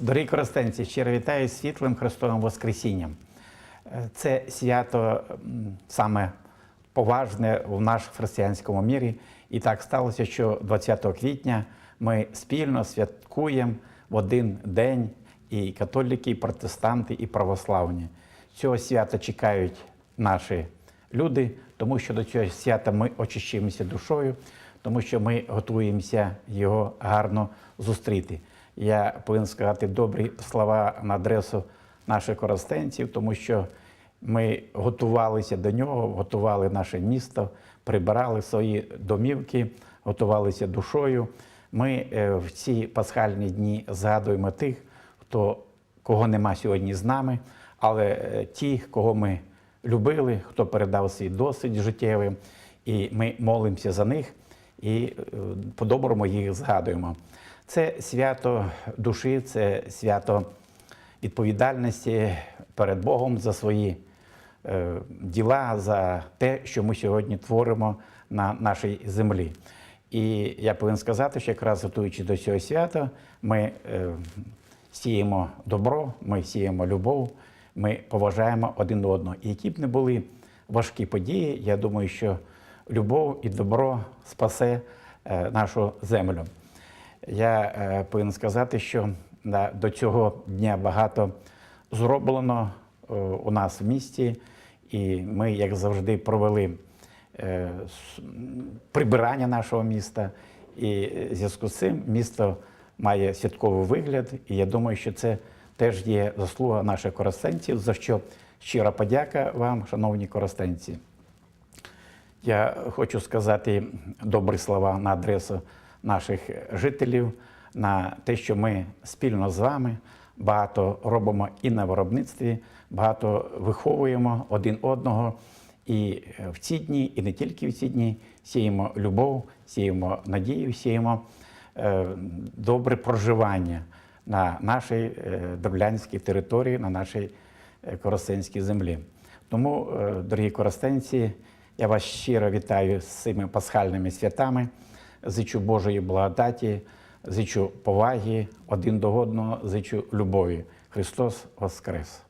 Дорогі користенці, щиро вітаю світлим Христовим Воскресінням. Е, Це свято саме поважне в нашому християнському мірі. І так сталося, що 20 квітня ми спільно святкуємо в один день і католики, і протестанти, і православні. Цього свята чекають наші люди, тому що до цього свята ми очищуємося душою, тому що ми готуємося його гарно зустріти. Я повинен сказати добрі слова на адресу наших коростенців, тому що ми готувалися до нього, готували наше місто, прибирали свої домівки, готувалися душою. Ми е, в ці пасхальні дні згадуємо тих, хто кого нема сьогодні з нами, але е, ті, кого ми любили, хто передав свій досвід життєвий, і ми молимося за них і е, по-доброму їх згадуємо. Це свято душі, це свято відповідальності перед Богом за свої е, діла, за те, що ми сьогодні творимо на нашій землі. І я повинен сказати, що якраз готуючи до цього свята, ми е, сіємо добро, ми сіємо любов, ми поважаємо один одного. І які б не були важкі події, я думаю, що любов і добро спасе е, нашу землю. Я е, повинен сказати, що до цього дня багато зроблено е, у нас в місті, і ми, як завжди, провели е, прибирання нашого міста. І в зв'язку з цим місто має святковий вигляд, і я думаю, що це теж є заслуга наших коростенців, за що щира подяка вам, шановні коростенці. Я хочу сказати добрі слова на адресу наших жителів, на те, що ми спільно з вами багато робимо і на виробництві, багато виховуємо один одного. І в ці дні, і не тільки в ці дні, сіємо любов, сіємо надію, сіємо е, добре проживання на нашій е, Дроблянській території, на нашій е, Коростенській землі. Тому, е, дорогі коростенці, я вас щиро вітаю з цими пасхальними святами. Зичу Божої благодаті, зичу поваги один до одного, зичу любові. Христос Воскрес!